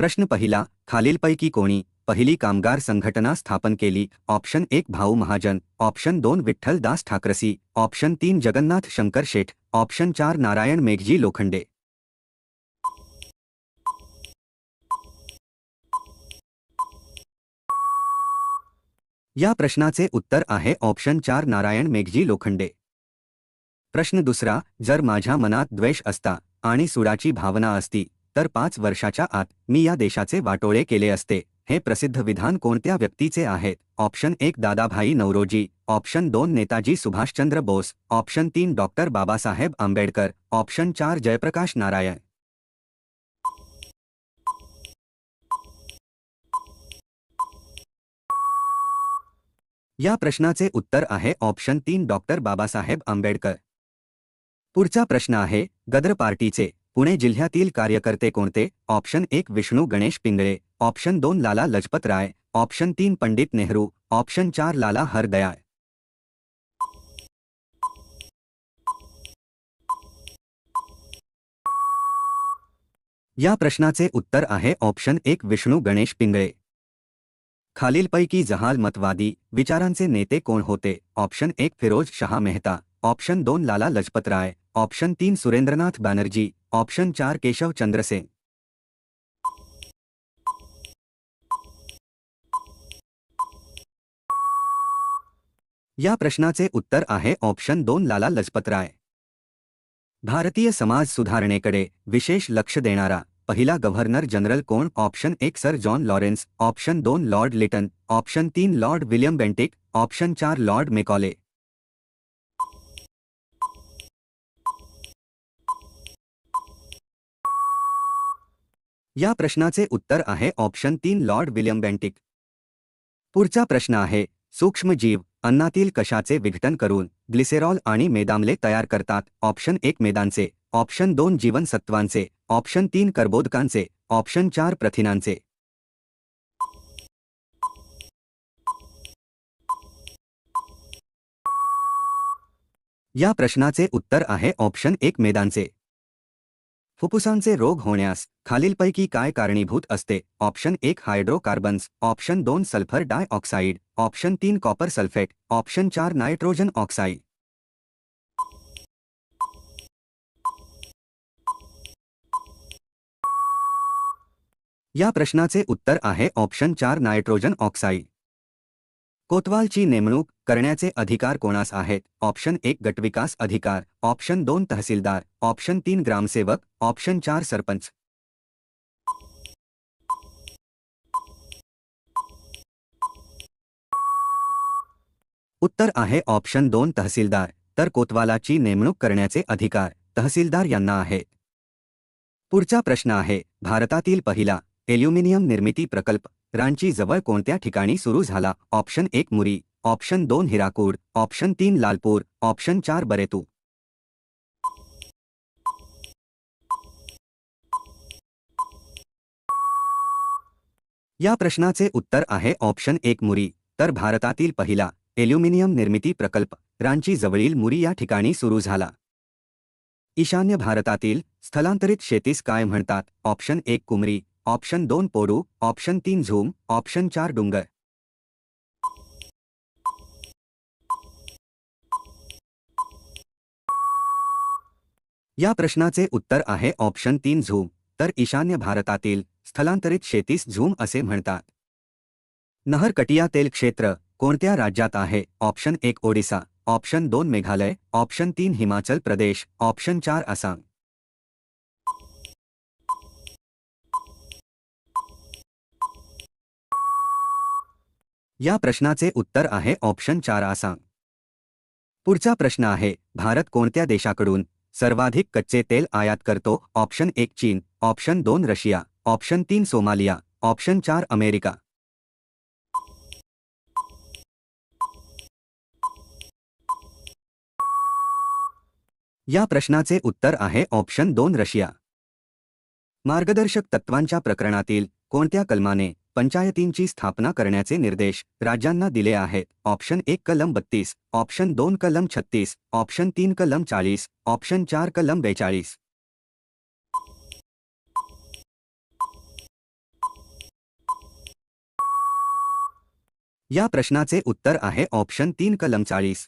प्रश्न पहिला खालीलपैकी कोणी पहिली कामगार संघटना स्थापन केली? ऑप्शन एक भाऊ महाजन. ऑप्शन दोन विठ्ठल दास ठाकरसी. ऑप्शन तीन जगन्नाथ शंकर शेठ. ऑप्शन चार नारायण मेघजी लोखंडे. या प्रश्नाचे उत्तर आहे ऑप्शन चार नारायण मेघजी लोखंडे. प्रश्न दुसरा जर माझ्या मनात द्वेष असता आणि सुडाची भावना असती तर पाच वर्षाच्या आत मी या देशाचे वाटोळे केले असते. हे प्रसिद्ध विधान कोणत्या व्यक्तीचे आहेत? ऑप्शन एक दादाभाई नवरोजी ऑप्शन दोन नेताजी सुभाषचंद्र बोस. ऑप्शन तीन डॉक्टर बाबासाहेब आंबेडकर. ऑप्शन चार जयप्रकाश नारायण. या प्रश्नाचे उत्तर आहे ऑप्शन तीन डॉक्टर बाबासाहेब आंबेडकर. पुढचा प्रश्न आहे गदर पार्टीचे. पुणे जिल्ह्यातील कार्यकर्ते कोणते? ऑप्शन एक विष्णू गणेश पिंगळे. ऑप्शन दोन लाला लजपत राय. ऑप्शन तीन पंडित नेहरू. ऑप्शन चार लाला हरदयाळ. या प्रश्नाचे उत्तर आहे ऑप्शन एक विष्णू गणेश पिंगळे. खालीलपैकी जहाल मतवादी विचारांचे नेते कोण होते? ऑप्शन एक फिरोज शहा मेहता. ऑप्शन दोन लाला लजपत राय. ऑप्शन तीन सुरेंद्रनाथ बॅनर्जी. ऑप्शन चार, केशव चंद्रसेन या प्रश्नाचे उत्तर आहे ऑप्शन दोन, लाला लजपत राय। भारतीय समाज सुधारणेकडे विशेष लक्ष देणारा पहिला गव्हर्नर जनरल कोण? ऑप्शन एक, सर जॉन लॉरेन्स। ऑप्शन दोन, लॉर्ड लिटन। ऑप्शन तीन, लॉर्ड विलियम बेंटिक। ऑप्शन चार, लॉर्ड मेकॉले। या प्रश्नाचे उत्तर आहे ऑप्शन तीन लॉर्ड विलियम बेंटिक. पुढचा प्रश्न आहे सूक्ष्मजीव अन्नातील कशाचे विघटन करून ग्लिसेरॉल आणि मेदामले तयार करतात. ऑप्शन एक मेदांचे. ऑप्शन दोन जीवनसत्वांचे. ऑप्शन तीन कर्बोदकांचे. ऑप्शन चार प्रथिनांचे. या प्रश्नाचे उत्तर आहे ऑप्शन एक मेदांचे. फुफ्फुसांचे रोग होण्यास खालीलपैकी काय कारणीभूत असते? ऑप्शन एक हायड्रोकार्बन्स ऑप्शन दोन सल्फर डायऑक्साईड ऑप्शन तीन कॉपर सल्फेट ऑप्शन चार नायट्रोजन ऑक्साईड या प्रश्नाचे उत्तर आहे ऑप्शन चार नायट्रोजन ऑक्साईड कोतवालची नेमणूक करण्याचे अधिकार कोणास आहेत? ऑप्शन एक गटविकास अधिकार ऑप्शन दोन तहसीलदार ऑप्शन तीन ग्रामसेवक ऑप्शन चार सरपंच. उत्तर आहे ऑप्शन दोन तहसीलदार तर कोतवालाची नेमणूक करण्याचे अधिकार तहसीलदार यांना आहे. पुढचा प्रश्न आहे भारतातील पहिला एल्युमिनियम निर्मिती प्रकल्प रांची जवळ कोणत्या ठिकाणी सुरू झाला? ऑप्शन एक मुरी. ऑप्शन दोन हिराकूड ऑप्शन तीन लालपूर ऑप्शन चार बरेतू. या प्रश्नाचे उत्तर आहे ऑप्शन एक मुरी तर भारतातील पहिला एल्युमिनियम निर्मिती प्रकल्प रांची जवळील मुरी या ठिकाणी सुरू झाला. ईशान्य भारतातील स्थलांतरित शेतीस काय म्हणतात? ऑप्शन एक कुमरी ऑप्शन दोन पोडू ऑप्शन तीन झूम ऑप्शन चार डुंगर. या प्रश्नाचे उत्तर आहे ऑप्शन तीन झूम. तर ईशान्य भारतातील स्थलांतरित शेतीस झूम असे म्हणतात. नहरकटिया तेल क्षेत्र कोणत्या राज्यात आहे? ऑप्शन एक ओडिसा ऑप्शन दोन मेघालय ऑप्शन तीन हिमाचल प्रदेश ऑप्शन चार आसाम. या प्रश्नाचे उत्तर आहे ऑप्शन चार आसाम. पुढचा प्रश्न आहे भारत कोणत्या देशाकडून सर्वाधिक कच्चे तेल आयात करतो. ऑप्शन एक चीन. ऑप्शन दोन रशिया. ऑप्शन तीन सोमालिया. ऑप्शन चार अमेरिका. या प्रश्नाचे उत्तर आहे ऑप्शन दोन रशिया. मार्गदर्शक तत्वांच्या प्रकरणातील कोणत्या कलमाने पंचायतींची स्थापना करण्याचे निर्देश राज्यांना दिले आहेत. ऑप्शन एक कलम बत्तीस. ऑप्शन दोन कलम छत्तीस. ऑप्शन तीन कलम चाळीस. ऑप्शन चार कलम बेचाळीस. या प्रश्नाचे उत्तर आहे ऑप्शन तीन कलम चाळीस.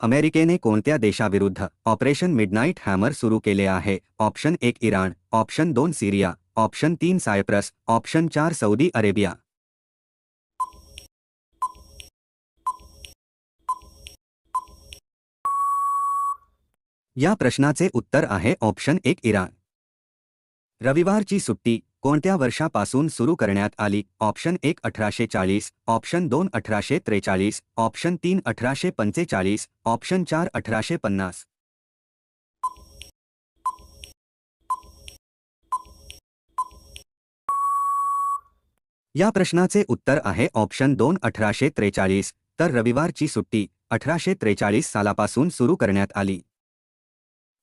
अमेरिकेने कोणत्या देशाविरुद्ध ऑपरेशन मिडनाईट हॅमर सुरू केले आहे? ऑप्शन एक इराण ऑप्शन दोन सिरिया ऑप्शन तीन सायप्रस ऑप्शन चार सौदी अरेबिया. या प्रश्नाचे उत्तर आहे ऑप्शन एक इराण. रविवारची सुट्टी कोणत्या वर्षापासून सुरू करण्यात आली? ऑप्शन एक अठराशे चाळीस ऑप्शन दोन अठराशे त्रेचाळीस ऑप्शन तीन अठराशे पंचेचाळीस ऑप्शन चार अठराशे पन्नास. या प्रश्नाचे उत्तर आहे ऑप्शन दोन अठराशे त्रेचाळीस तर रविवारची सुट्टी अठराशे त्रेचाळीस सालापासून सुरू करण्यात आली.